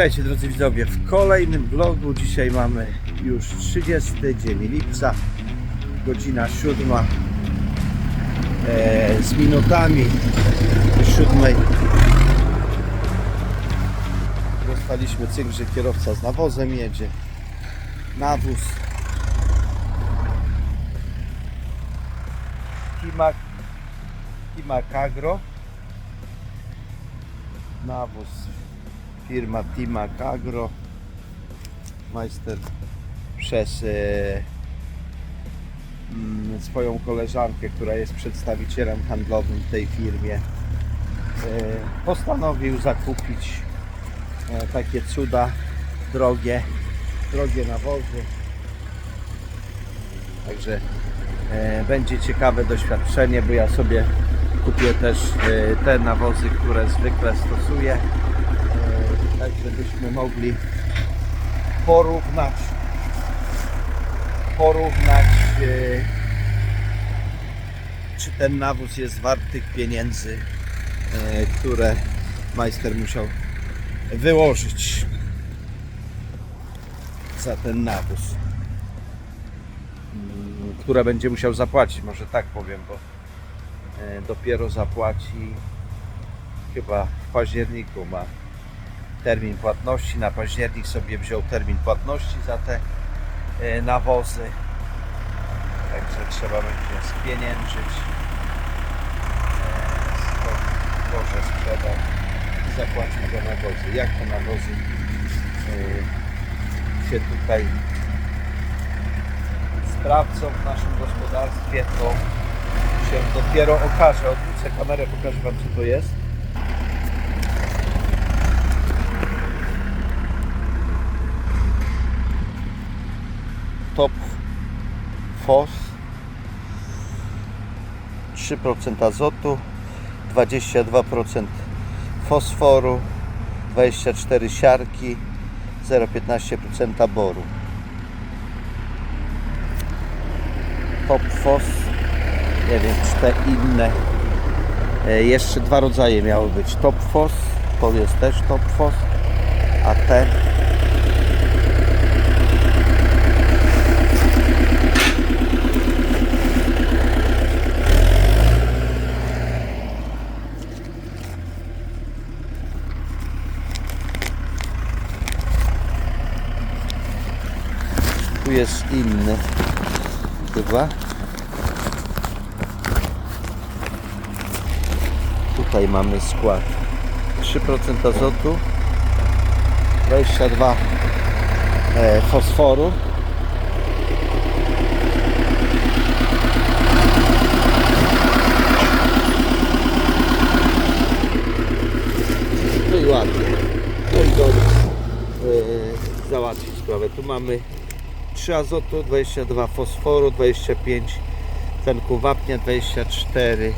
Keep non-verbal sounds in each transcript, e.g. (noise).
Witajcie drodzy widzowie w kolejnym vlogu. Dzisiaj mamy już 30 dzień lipca, godzina 7 e, z minutami do 7. Dostaliśmy cynk, że kierowca z nawozem jedzie. Nawóz. Timak, Timak Agro. Nawóz firma Timak Agro. Majster przez e, mm, swoją koleżankę, która jest przedstawicielem handlowym w tej firmie e, postanowił zakupić e, takie cuda drogie drogie nawozy. Także e, będzie ciekawe doświadczenie bo ja sobie kupię też e, te nawozy, które zwykle stosuję tak żebyśmy mogli porównać porównać e, czy ten nawóz jest wart tych pieniędzy e, które majster musiał wyłożyć za ten nawóz Mm, które będzie musiał zapłacić. Może tak powiem bo e, dopiero zapłaci chyba w październiku ma termin płatności. Na październik sobie wziął termin płatności za te e, nawozy. Także trzeba będzie spieniężyć e, to, to, że sprzedał i zapłacić za nawozy. Jak te nawozy e, się tutaj sprawdzą w naszym gospodarstwie, to się dopiero okaże. Odwrócę kamerę, pokażę Wam co to jest. Top FOS 3% azotu 22% fosforu 24 siarki 0,15% boru Top FOS nie wiem czy te inne. E, jeszcze dwa rodzaje miały być. Top FOS to jest też Top FOS a te Tu jest inny chyba. Tutaj mamy skład 3% azotu 22 e, fosforu No i ładnie. No i dobrze e, załatwić sprawę. Tu mamy 3 azotu, 22 fosforu, 25 tlenku wapnia, 24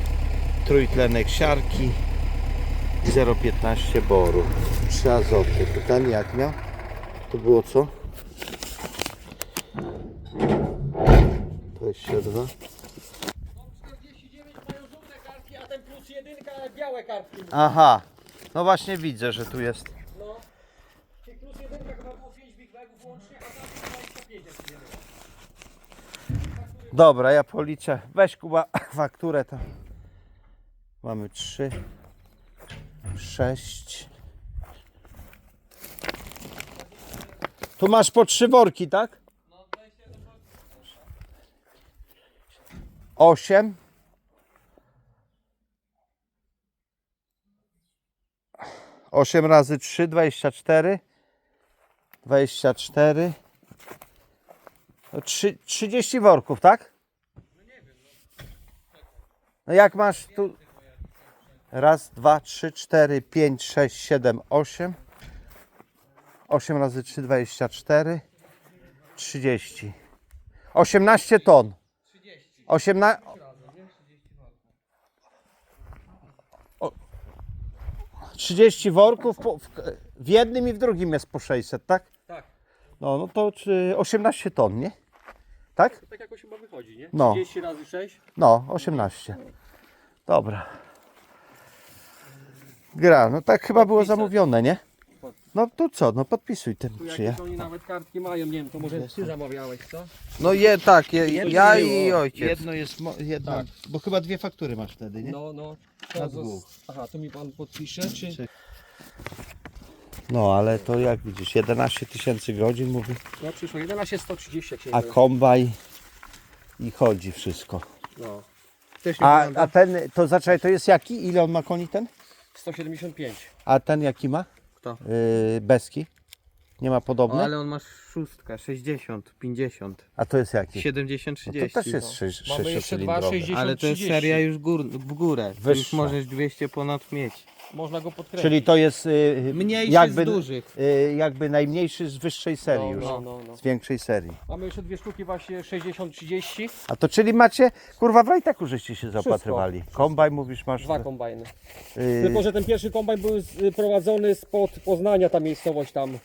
trójtlenek siarki i 0,15 boru. 3 azoty. Pytanie jak miał? To było co? 22. 49 mają żółte kartki, a ten plus jedynka białe kartki. Aha. No właśnie widzę, że tu jest. No. Tych plus jedynka chyba było 5 big bagów łącznie, a tam 25 jak się nie mylę. Dobra, ja policzę. Weź Kuba (laughs) fakturę to. Mamy 3, 6. Tu masz po trzy worki, tak? 8. Osiem razy trzy, dwadzieścia cztery. Dwadzieścia cztery. No, trzy- 30 worków, tak? No jak masz tu? Raz, dwa, trzy, cztery, pięć, sześć, siedem, osiem. 8 razy 3, 24. 30. 18 ton. 18. O- 30 worków po, w, w jednym i w drugim jest po 600, tak? Tak. No, no to czy 18 ton, nie? Tak? To tak jakoś chyba wychodzi, nie? No. 30 razy 6. No, 18. Dobra. Gra, no tak chyba było Podpisać. zamówione, nie? No to co, no podpisuj ten Tu czy ja. jakieś oni nawet kartki mają, nie wiem, to może ty zamawiałeś, co? No je tak, je, ja i ojciec. Jedno jest, mo, jedno, Tak. bo chyba dwie faktury masz wtedy, nie? No, no. Na To dwóch. zos- Aha, to mi pan podpisze, czy... No ale to jak widzisz, 11 tysięcy godzin mówi, No przyszło 11 130 jak się a nie kombaj i chodzi wszystko. No. A, a ten, to zaczekaj, to jest jaki? Ile on ma koni ten? 175. A ten jaki ma? Kto? Yy, Beski? Nie ma O, podobny? ale on ma szóstkę, 60, 50, A to jest jaki? 70, No 30. to też jest no. Mamy jeszcze dwa sześciocylindrowy. 60 Ale to jest 30. seria już gór, w górę. To już Wyższa. możesz 200 ponad mieć. Można go podkręcić. Czyli to jest yy, Mniejszy jakby, z dużych. yy, jakby najmniejszy z wyższej serii no, już. no, no, no. Z większej serii. Mamy jeszcze dwie sztuki właśnie 60-30. A to czyli macie, kurwa w rajtaku żeście się zaopatrywali. Kombaj mówisz masz. Dwa kombajny. yy, Tylko, że ten pierwszy kombajn był z- prowadzony spod Poznania, ta miejscowość tam.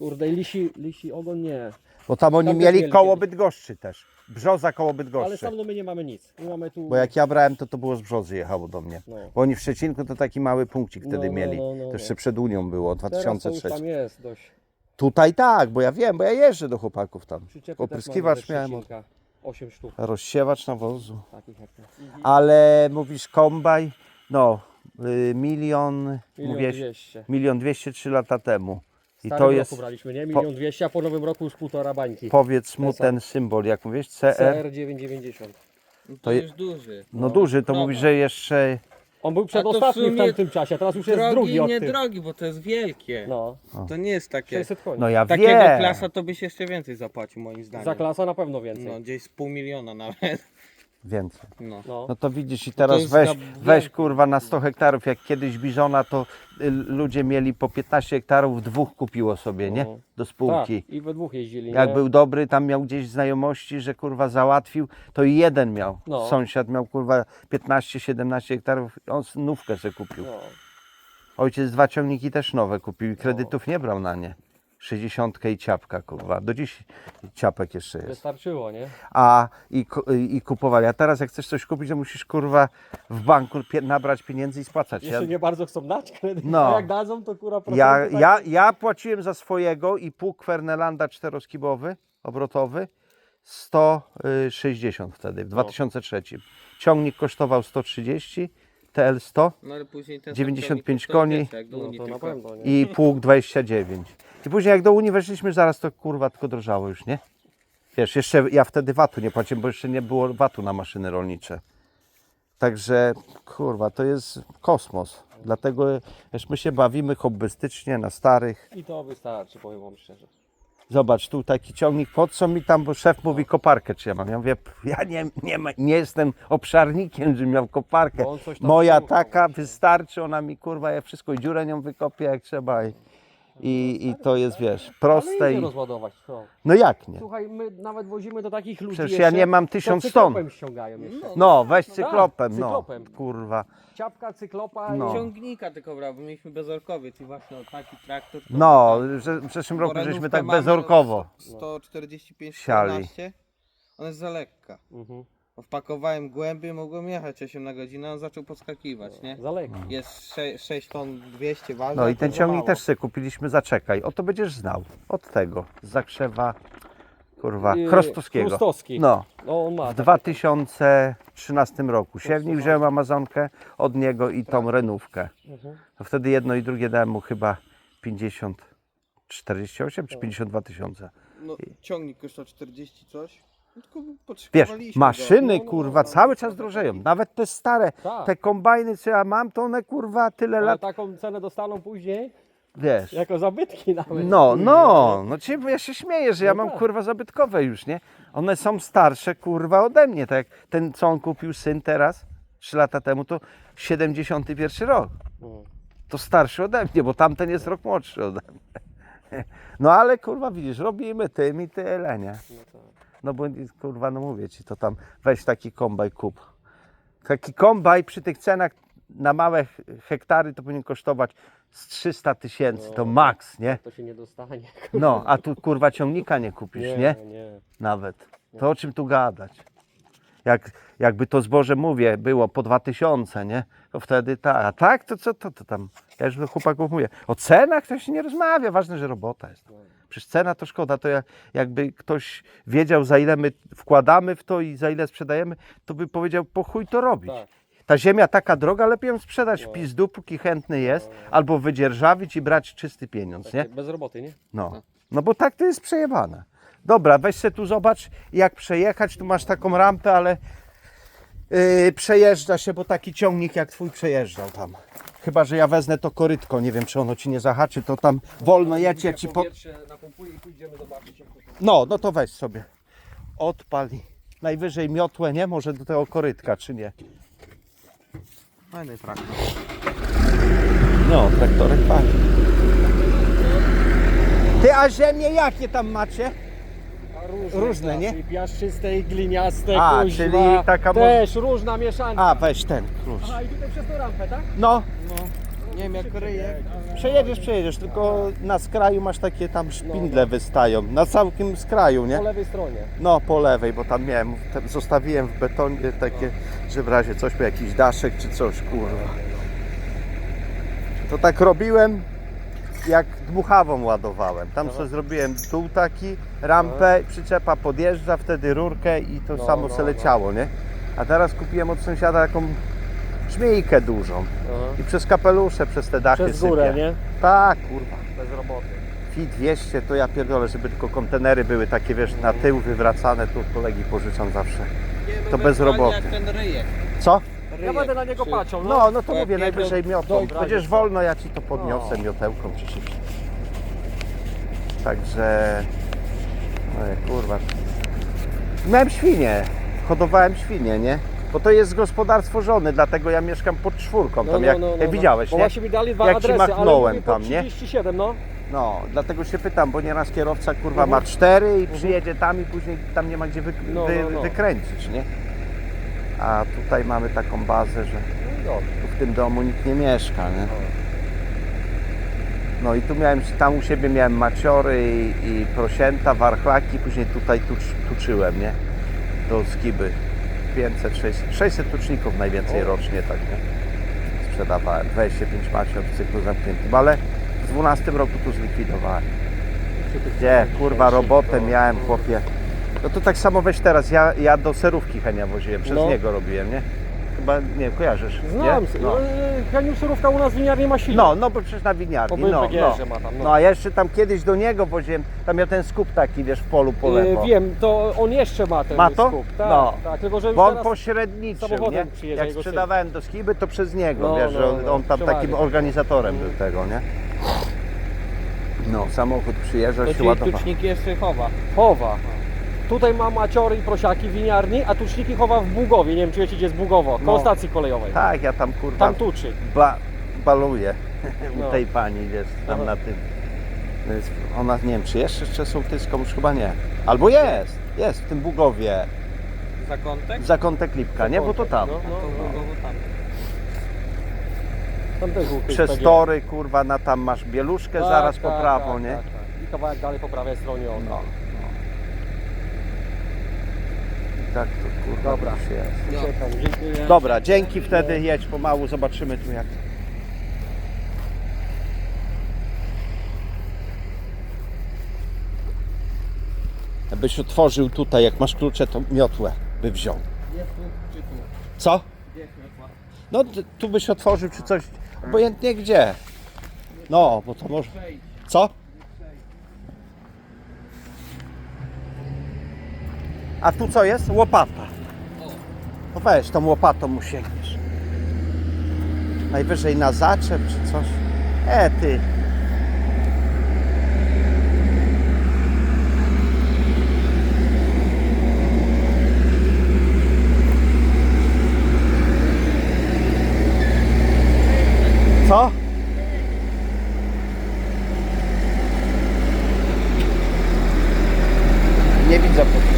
Kurde, Lisi, Lisi Ogon nie. bo tam oni tam też mieli mieli koło kiedyś. Bydgoszczy też. Brzoza koło Ale Bydgoszczy. sam no my nie mamy nic. My mamy tu... Bo jak ja brałem, to to było z Brzozy jechało do mnie. No. Bo oni w Szczecinku to taki mały punkcik wtedy No, no, mieli. no, no, to no. jeszcze przed Unią było, Teraz to już 2003. tam jest dość. Tutaj tak, bo ja wiem, bo ja jeżdżę do chłopaków tam. Przyczepy Opryskiwacz też mamy ze miałem, Szczecinka. 8 sztuk rozsiewacz nawozu. takich jak to. Ale mówisz kombaj, no y, milion, Milion dwieście. milion dwieście trzy lata temu. I to to jest, braliśmy, nie? Milion dwieście, a po nowym roku już półtora bańki. powiedz mu Ten symbol, jak mówisz, CR, CR 990. To, To je- już duży. no duży, to Dobra. mówisz, że jeszcze, On był to przedostatni w, sumie tamtym czasie, a teraz już jest Drogi, drugi od nie tych. drogi, bo to jest wielkie. No, To nie jest takie. 600 koni. no ja Takiego wiem. klasa to byś jeszcze więcej zapłacił moim zdaniem. Za klasa na pewno więcej. No gdzieś z pół miliona nawet. Więcej. No. No. No to widzisz i teraz jest weź, za weź kurwa na 100 hektarów, jak kiedyś Bizona, to y, ludzie mieli po 15 hektarów, dwóch kupiło sobie, nie? No. Do Tak, spółki. i we dwóch jeździli. Jak nie? był dobry, tam miał gdzieś znajomości, że kurwa załatwił, to i jeden miał. No. Sąsiad miał kurwa 15-17 hektarów, on nówkę sobie kupił. No. Ojciec dwa ciągniki też nowe kupił i kredytów nie brał na nie. 60 i ciapka kurwa. Do dziś ciapek jeszcze jest. Wystarczyło, nie? A i, i kupowali. A teraz jak chcesz coś kupić, to musisz kurwa w banku pie- nabrać pieniędzy i spłacać. Ja, Jeszcze nie bardzo chcą dać kredyt, No. a jak dadzą, to procenty ja, tak- ja, ja płaciłem za swojego i pół Kwernelanda czteroskibowy, obrotowy 160 wtedy, w 2003. Ciągnik kosztował 130, TL 100 No ale później ten 95 sam ciągnik koni. kosztuje, jak do No Unii tylko. i pług 29. I później jak do Unii weszliśmy, zaraz to kurwa tylko drożało już, nie? Wiesz, jeszcze ja wtedy VAT-u nie płaciłem, bo jeszcze nie było VAT-u na maszyny rolnicze. Także kurwa, to jest kosmos. Dlatego wiesz, my się bawimy hobbystycznie na starych. I to wystarczy, powiem wam szczerze. Zobacz, tu taki ciągnik, po co mi tam, bo szef mówi koparkę czy ja mam. Ja mówię, ja nie, nie, ma, nie jestem obszarnikiem, żebym miał koparkę. Moja taka wystarczy, ona mi kurwa, ja wszystko dziurę nią wykopię jak trzeba. I, i, i to jest, wiesz, Ale proste. I, rozładować, co? no jak nie? Słuchaj, my nawet wozimy do takich ludzi Przecież jeszcze, ja nie mam co tysiąc cyklopem ton. ściągają jeszcze. No, weź cyklopem, no. cyklopem. Kurwa. Ciapka, cyklopa No. i... Ciągnika tylko brał, bo mieliśmy bezorkowiec i właśnie o taki traktor. to- No, że- w zeszłym roku żeśmy tak mamy bezorkowo 145 Siali. 14. Ona jest za lekka. Mhm. Wpakowałem głębiej, mogłem jechać 8 na godzinę, on zaczął podskakiwać, nie? Za lekki. Jest 6, 6 ton 200 waży. No i ten ciągnik też sobie kupiliśmy, zaczekaj. O to będziesz znał. Od tego. Z Zakrzewa, kurwa, Yy, Chrostowskiego. Chrustowski. No. No on ma. W 2013 roku. Siewnik wziąłem Amazonkę od niego i tą renówkę. Mhm. To wtedy jedno i drugie dałem mu chyba 50, 48 czy 52 tysiące. No, ciągnik kosztował 40 coś. No, Wiesz, maszyny No, no, kurwa no, no. cały czas drożeją. Nawet te stare, Tak. te kombajny co ja mam, to one kurwa tyle Ale lat, taką cenę dostaną później, wiesz. jako zabytki nawet. No, no, no bo ja się śmieję, że ja No mam tak. kurwa zabytkowe już, nie? One są starsze kurwa ode mnie, tak jak ten co on kupił syn teraz, 3 lata temu, to 71 rok. To starszy ode mnie, bo tamten jest rok młodszy ode mnie. (laughs) No ale kurwa widzisz, robimy tym i tyle, nie? No tak. No bo kurwa, no mówię ci, to tam weź taki kombaj kup. Taki kombaj przy tych cenach na małe he- hektary to powinien kosztować z 300 tysięcy, to No. maks, nie? To się nie dostanie. No, a tu kurwa ciągnika nie kupisz, nie? nie. Nawet. To o czym tu gadać? Jak, jakby to zboże, mówię, było po 2000, nie? To wtedy tak. A tak, to co to, to tam? Ja już do chłopaków mówię. O cenach to się nie rozmawia, ważne, że robota jest. Przecież cena to szkoda, to ja, jakby ktoś wiedział za ile my wkładamy w to i za ile sprzedajemy, to by powiedział po chuj to robić. Tak. Ta ziemia taka droga, lepiej ją sprzedać w pizdu, póki chętny jest, albo wydzierżawić i brać czysty pieniądz, nie? Bez roboty, nie? No. no bo tak to jest przejebane. Dobra, weź se tu zobacz jak przejechać. Tu masz taką rampę, ale yy, przejeżdża się, bo taki ciągnik jak twój przejeżdżał tam. Chyba, że ja wezmę to korytko, nie wiem czy ono ci nie zahaczy, to tam wolno jedź, ja ci po... Powietrze napompuję i pójdziemy zobaczyć jak to się... No, no to weź sobie. Odpal i najwyżej miotłę, nie? Może do tego korytka, czy nie? Fajny traktor. No, traktorek fajny. Ty, a ziemię jakie tam macie? Różne, Różne, nie? klasy, Piaszczyste i gliniaste, A, kuźwa. czyli taka mo- Też różna mieszanka. A, weź ten klucz. Aha, i tutaj przez tą rampę, tak? No, No, nie wiem jak ryje. Przejedziesz, przejedziesz, tylko na skraju masz takie tam szpindle wystają. Na całkiem skraju, nie? Po lewej stronie. No, po lewej, bo tam miałem, te- zostawiłem w betonie takie, że w razie coś, by jakiś daszek czy coś, kurwa. To tak robiłem, jak dmuchawą ładowałem. Tam sobie zrobiłem dół taki, rampę, przyczepa podjeżdża, wtedy rurkę i to No, samo no, se leciało, nie? A teraz kupiłem od sąsiada taką żmijkę dużą. I przez kapelusze, przez te dachy Przez górę, sypie. nie? Tak, kurwa. Bez roboty. Fi 200 to ja pierdolę, żeby tylko kontenery były takie, wiesz, na tył wywracane, tu kolegi pożyczam zawsze. To bez roboty. Jak ten ryjek. Co? Ja będę na niego patrzył, no. No, no to mówię, najwyżej to miotą. Będziesz wolno, ja ci to podniosę No. miotełką czy czymś. Także... Oj, kurwa. Miałem świnie. Hodowałem świnie, nie? Bo to jest gospodarstwo żony, dlatego ja mieszkam pod czwórką. Tam jak, jak widziałeś, Bo nie? właśnie mi dali dwa Jak ci adresy, machnąłem ale tam, po nie? 37, no. No, dlatego się pytam, bo nieraz kierowca kurwa Mhm. ma cztery i przyjedzie tam i później tam nie ma gdzie wy, No, wy, no, no. wykręcić, nie? A tutaj mamy taką bazę, że No, tu w tym domu nikt nie mieszka, nie? No i tu miałem, tam u siebie miałem maciory i, i prosięta, warchlaki, później tutaj tucz, tuczyłem, nie? Do skiby. 500, 600, 600 tuczników najwięcej rocznie, tak, nie? Sprzedawałem. 25 macior w cyklu zamkniętym, ale w 12 roku tu zlikwidowałem. Gdzie, kurwa, robotę miałem, chłopie. No to tak samo weź teraz, ja, ja do serówki Henia woziłem, przez No. niego robiłem, nie? Chyba, nie kojarzysz, Znam. nie? No. No. Heniu Surówka u nas w winiarni ma silnik. No, no bo przecież na Po winiarni, no, no. Ma tam, no. No a ja jeszcze tam kiedyś do niego woziłem, tam miał ten skup taki, wiesz, w polu po lewo. E, wiem, to on jeszcze ma ten Ma to? skup. Tak, No. tak, tylko że już Bo on teraz... pośredniczył, nie? samochodem Jak jego syn. sprzedawałem do Skiby, to przez niego, No, wiesz, no, że on, no, on tam takim organizatorem był tego, nie? No, samochód przyjeżdżał To się ci ładował. tucznik jeszcze chowa. Chowa. Tutaj ma maciory i prosiaki w winiarni, a tuczniki chowa w Bugowie. Nie wiem, czy wiecie, gdzie jest Bugowo. Koło No. stacji kolejowej. Tak, ja tam kurwa Tam tuczy. ba, baluję (laughs) No. u tej pani, wiesz, tam Aha. na tym. To jest- Ona, nie wiem, czy jeszcze jeszcze sołtyską, już chyba nie. Albo jest, jest w tym Bugowie, Zakątek? zakątek Lipka, nie? Bo to tam. No, no, no. tam. Też był Przez tory, kurwa, na tam masz bieluszkę Tak, zaraz po tak, prawo, tak, nie? Tak, tak. I kawałek dalej po prawej stronie. o. No. I tak to kurwa Dobra. już jest. Dziękuję. Dobra, dzięki wtedy jedź pomału, zobaczymy tu jak. Byś otworzył tutaj, jak masz klucze, to miotłę by wziął. Jest tu czy tu? Co? Gdzie? No t- tu byś otworzył czy coś, obojętnie gdzie. No, bo to może... Co? A tu co jest? Łopata. No weź, tą łopatą mu sięgniesz. Najwyżej na zaczep czy coś. E, ty. Co? Nie widzę. po-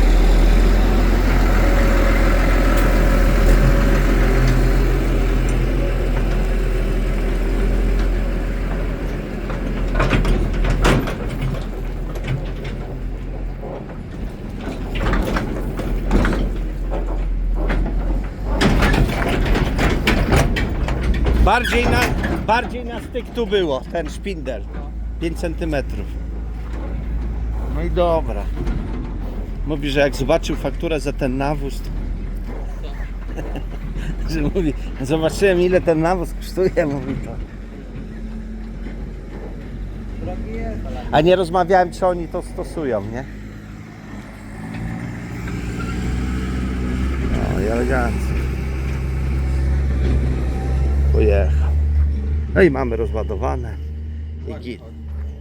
Bardziej na, bardziej na styk tu było, ten szpindel. 5 cm. No i dobra. Mówi, że jak zobaczył fakturę za ten nawóz, to... (laughs) że mówi, zobaczyłem ile ten nawóz kosztuje, mówi to. A nie rozmawiałem, czy oni to stosują, nie? O, i elegancko. Pojechał. No i mamy rozładowane. I git.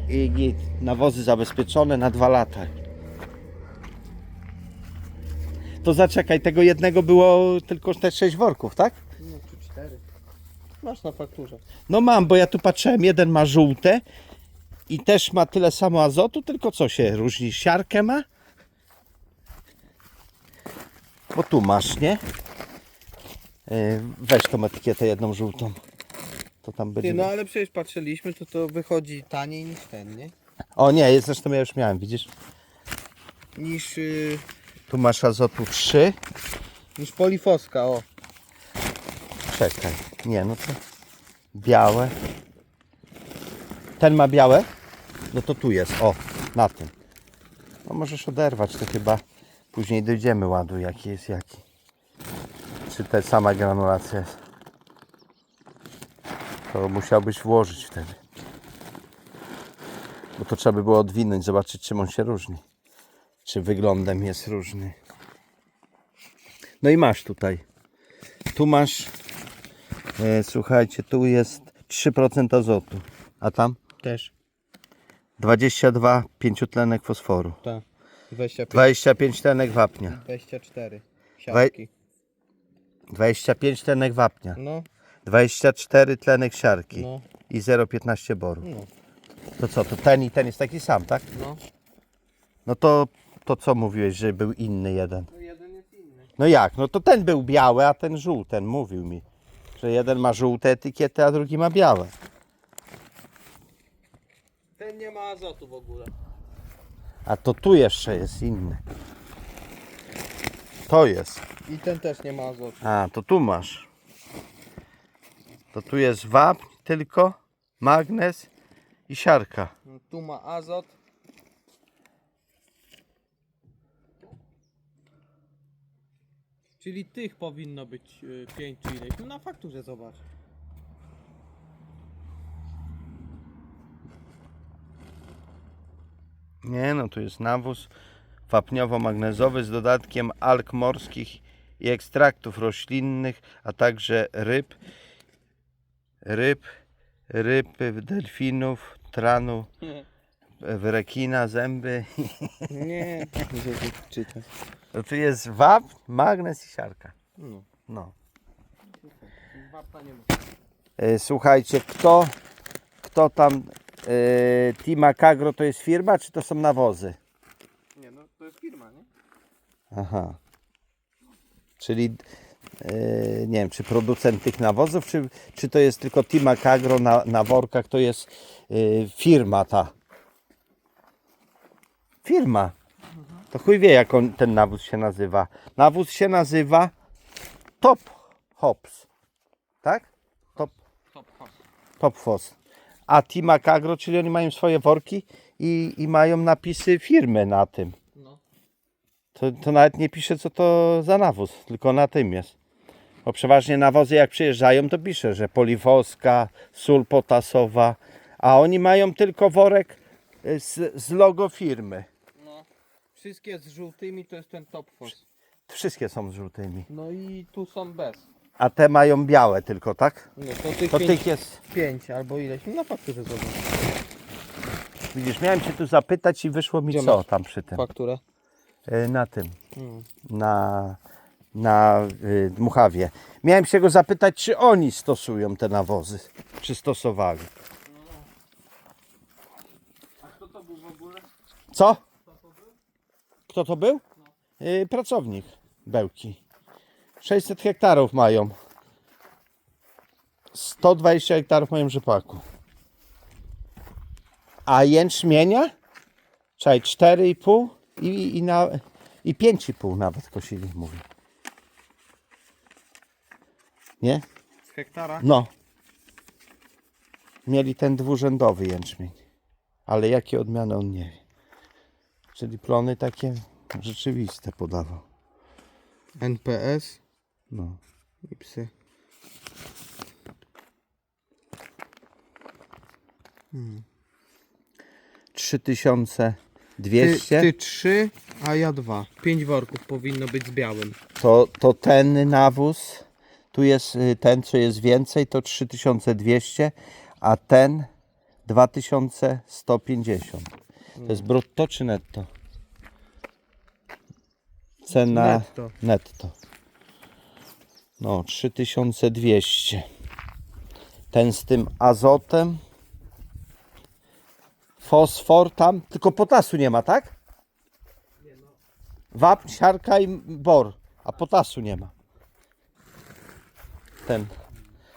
I git. Nawozy zabezpieczone na dwa lata. To zaczekaj, tego jednego było tylko te sześć worków, tak? No, czy cztery. Masz na fakturze. No mam, bo ja tu patrzyłem, jeden ma żółte i też ma tyle samo azotu, tylko co się różni? Siarkę ma? Bo tu masz, nie? Yy, Weź tą etykietę jedną żółtą. To tam będzie. Ty, no ale przecież patrzyliśmy, to to wychodzi taniej niż ten, nie? O nie, jest zresztą ja już miałem, widzisz? Niż, y, Tu masz azotu 3. niż polifoska, o. Czekaj. Nie, no to białe. Ten ma białe? No to tu jest, o, na tym. No możesz oderwać, to chyba później dojdziemy ładu, jaki jest jaki. Czy ta sama granulacja jest. To musiałbyś włożyć wtedy. Bo to trzeba by było odwinąć, zobaczyć czym on się różni. Czy wyglądem jest różny. No i masz tutaj. Tu masz E, słuchajcie, tu jest 3% azotu, a tam Też. 22 pięciotlenek fosforu, Tak. 25, 25 tlenek wapnia, 24. Siatki. 25 tlenek wapnia, No, 24 tlenek siarki no, i 0,15 boru. no, To co, to ten i ten jest taki sam, tak? no. No to, to co mówiłeś, że był inny jeden? No jeden jest inny. No jak? No to ten był biały, a ten żółty, ten mówił mi, że jeden ma żółte etykiety, a drugi ma białe. Ten nie ma azotu w ogóle. A to tu jeszcze jest inny. To jest. I ten też nie ma azotu. A, to tu masz. To tu jest wapń tylko, magnez i siarka. No, Tu ma azot. Czyli tych powinno być 5 czy ileś. No na fakturze zobacz. Nie no, tu jest nawóz wapniowo-magnezowy z dodatkiem alg morskich i ekstraktów roślinnych, a także ryb, ryb, ryb, delfinów, tranu, rekina, zęby. (laughs) Nie, żeby czytać. To tu jest wapń, magnez i siarka. No. No. Wapna nie ma. E, Słuchajcie, kto, kto tam e, Tima Kagro to jest firma, czy to są nawozy? Nie, no to jest firma, nie? Aha. Czyli e, nie wiem, czy producent tych nawozów, czy, czy to jest tylko Tima Kagro na, na workach, to jest e, firma ta. Firma. To chuj wie, jak on, ten nawóz się nazywa. Nawóz się nazywa Top Hops. Tak? Top Top host. Top Fos. A Tima Kagro, czyli oni mają swoje worki i, i mają napisy firmy na tym. No. To, to nawet nie pisze co to za nawóz, tylko na tym jest. Bo przeważnie nawozy jak przyjeżdżają to pisze, że polifoska, sól potasowa, a oni mają tylko worek y, z, z logo firmy. No. Wszystkie z żółtymi to jest ten top host. Wszystkie są z żółtymi. No i tu są bez. A te mają białe tylko, tak? No to tych To pięć, tych jest. pięć albo ileś. No na fakturze zobacz. Widzisz, miałem cię tu zapytać i wyszło mi Gdzie co masz? tam przy tym. Fakturę. Y, Na tym. Mm. na, na y, Dmuchawie. Miałem się go zapytać, czy oni stosują te nawozy, czy stosowali. A kto to był w ogóle? Co? Kto to był? Y, pracownik Bełki. 600 hektarów mają. 120 hektarów mają rzepaku. A jęczmienia? Czekaj, 4,5 i, i, na, i 5,5 nawet kosili, mówi. Nie? Z hektara? No. mieli ten dwurzędowy jęczmień. Ale jakie odmiany on nie wie. Czyli plony takie rzeczywiste podawał. NPS No. i psy. Trzy tysiące Ty, dwieście. ty trzy, a ja dwa. Pięć worków powinno być z białym. To, to ten nawóz, tu jest y, ten, co jest więcej, to 3200, a ten 2150. To jest brutto czy netto? Cena Netto. netto. No, 3200. Ten z tym azotem. Fosfor tam, tylko potasu nie ma, tak? Wapń, siarka i bor, a potasu nie ma. Ten.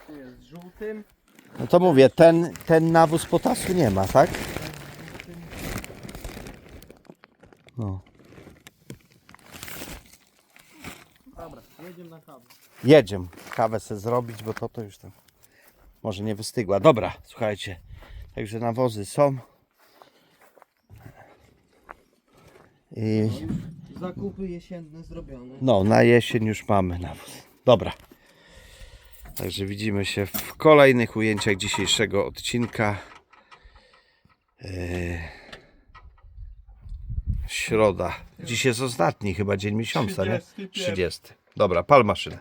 Tu jest żółtym. No to mówię, ten, ten nawóz potasu nie ma, tak? No. Dobra, jedziemy na kawę. Jedziemy kawę sobie zrobić, bo to to już tam może nie wystygła. Dobra, słuchajcie. Także nawozy są. I Zakupy jesienne zrobione. no, na jesień już mamy nawóz. Dobra. Także widzimy się w kolejnych ujęciach dzisiejszego odcinka. Eee, Środa. Dziś jest ostatni chyba dzień miesiąca, nie? 31. 30. Dobra, pal maszynę.